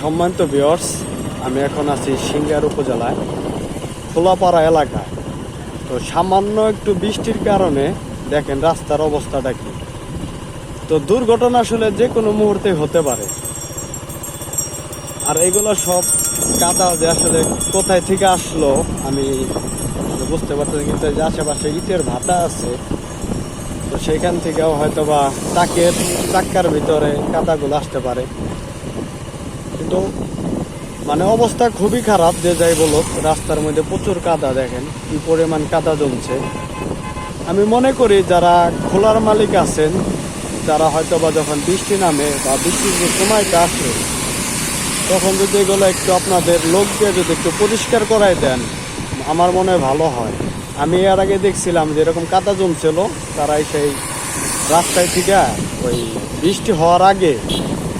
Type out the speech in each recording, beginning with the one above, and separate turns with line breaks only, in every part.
সম্মানিত বিয়র্স আমি এখন আছি সিঙ্গার উপজেলায় খোলাপাড়া এলাকায়। তো সামান্য একটু বৃষ্টির কারণে দেখেন রাস্তার অবস্থাটা কি। তো দুর্ঘটনা আসলে যে কোনো মুহূর্তে হতে পারে। আর এগুলো সব কাদা যে আসলে কোথায় থেকে আসলো, আমি বুঝতে পারতেছি কিন্তু যে আশেপাশে ইটের ভাটা আছে, তো সেখান থেকেও হয়তো বা চাকের চাক্কার ভিতরে কাদাগুলো আসতে পারে। কিন্তু মানে অবস্থা খুবই খারাপ, যে যাই বলুক, রাস্তার মধ্যে প্রচুর কাদা দেখেন, কি পরিমাণ কাদা জমছে। আমি মনে করি যারা খোলার মালিক আছেন, যারা হয়তো বা যখন বৃষ্টি নামে বা বৃষ্টির যে সময়টা আসে, তখন যদি এগুলো একটু আপনাদের লোক দিয়ে যদি একটু পরিষ্কার করাই দেন, আমার মনে হয় ভালো হয়। আমি এর আগে দেখছিলাম যে এরকম কাদা জমছিল, তারাই সেই রাস্তায় থেকে ওই বৃষ্টি হওয়ার আগে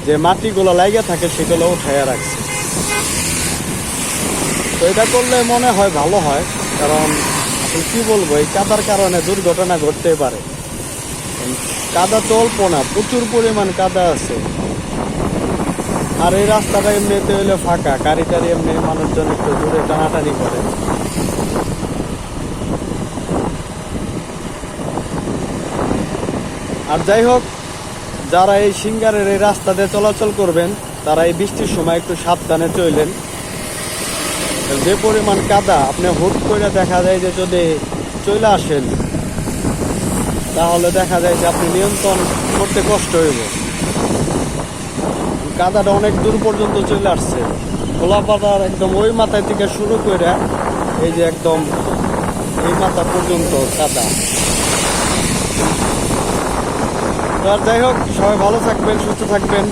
যে মাটিগুলো লাগে থাকে সেগুলো উঠাইয়া রাখছে। তো এটা করলে মনে হয় ভালো হয়, কারণ কি বলব, এই কাদার কারণে দুর্ঘটনা ঘটতে পারে। কাদা তো অল্প না, প্রচুর পরিমাণ কাদা আছে। আর এই রাস্তাটা এমনিতে হইলে ফাঁকা, গাড়ি টাড়ি এমনি মানুষজন একটু দূরে টানাটানি করে। আর যাই হোক যারা এই সিঙ্গারের এই রাস্তা দিয়ে চলাচল করবেন, তারা এই বৃষ্টির সময় একটু সাবধানে চললেন। যে পরিমাণ কাদা, আপনি হুট করে দেখা যায় যে যদি চলে আসেন, তাহলে দেখা যায় যে আপনি নিয়ন্ত্রণ করতে কষ্ট হইব। কাদাটা অনেক দূর পর্যন্ত চলে আসছে। খোলা পাতার একদম ওই মাথায় থেকে শুরু করে এই যে একদম এই মাথা পর্যন্ত কাদা। আর যাই হোক সবাই ভালো থাকবেন সুস্থ থাকবেন।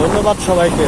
ধন্যবাদ সবাইকে।